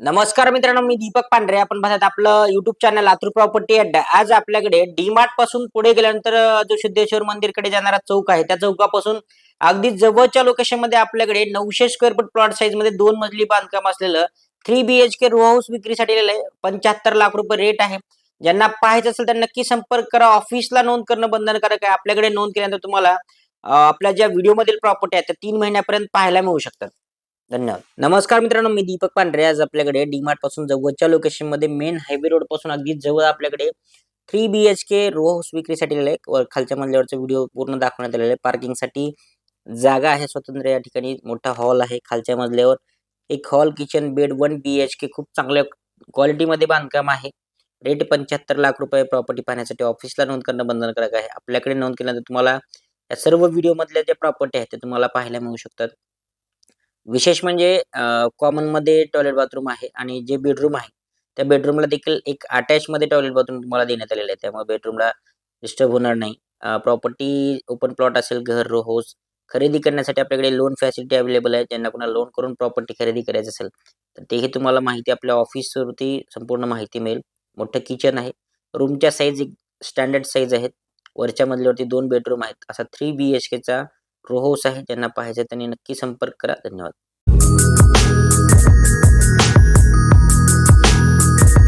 नमस्कार मित्रांनो मी दीपक पांढरे. आपण पाहतात आपलं युट्यूब चॅनल लातूर प्रॉपर्टी अड्डा आज आपल्याकडे डीमार्टपासून पुढे गेल्यानंतर जो सिद्धेश्वर मंदिरकडे जाणारा चौक आहे त्या चौकापासून अगदी जवळच्या लोकेशनमध्ये आपल्याकडे नऊशे स्क्वेअर फूट प्लॉट साईजमध्ये दोन मजली बांधकाम असलेलं थ्री बीएचके रो हाऊस विक्रीसाठी आहे. पंच्याहत्तर लाख रुपये रेट आहे. ज्यांना पाहायचं असेल तर नक्की संपर्क करा. ऑफिसला नोंद करणं बंधनकारक आहे. आपल्याकडे नोंद केल्यानंतर तुम्हाला आपल्या ज्या व्हिडिओ मधील प्रॉपर्टी आहेत त्या तीन महिन्यापर्यंत पाहायला मिळू शकतात. धन्यवाद. नमस्कार मित्रांनो मी दीपक पांढरे. आज आपल्याकडे डीमार्टपासून जवळच्या लोकेशनमध्ये मेन हायवे रोडपासून अगदी जवळ आपल्याकडे three B H K row house विक्रीसाठी खालच्या मजल्यावरचा व्हिडिओ पूर्ण दाखवण्यात आलेला आहे. पार्किंगसाठी जागा आहे स्वतंत्र या ठिकाणी. मोठा हॉल आहे खालच्या मजल्यावर. एक hall kitchen bed one B H K खूप चांगल्या क्वालिटीमध्ये बांधकाम आहे. रेट पंच्याहत्तर लाख रुपये प्रॉपर्टी पाहण्यासाठी ऑफिसला नोंद करणं बंधनकारक आहे. आपल्याकडे नोंद केल्यानंतर तुम्हाला या सर्व व्हिडिओ मधल्या ज्या प्रॉपर्टी आहेत ते तुम्हाला पाहायला मिळू शकतात. विशेष म्हणजे कॉमनमध्ये टॉयलेट बाथरूम आहे आणि जे बेडरूम आहे त्या बेडरूमला देखील एक अटॅच मध्ये टॉयलेट बाथरूम तुम्हाला देण्यात आलेलं आहे. त्यामुळे बेडरूमला डिस्टर्ब होणार नाही. प्रॉपर्टी ओपन प्लॉट असेल घर हाऊस खरेदी करण्यासाठी आपल्याकडे लोन फॅसिलिटी अवेलेबल आहे. ज्यांना कोणाला लोन करून प्रॉपर्टी खरेदी करायचं असेल तर तेही तुम्हाला माहिती आपल्या ऑफिसवरती संपूर्ण माहिती मिळेल. मोठं किचन आहे. रूमच्या साईज एक स्टँडर्ड साईज आहेत. वरच्या मजल्यावरती दोन बेडरूम आहेत. असा थ्री बी एच केचा रो आहे ज्यांना पाहायचं त्यांनी नक्की संपर्क करा. धन्यवाद.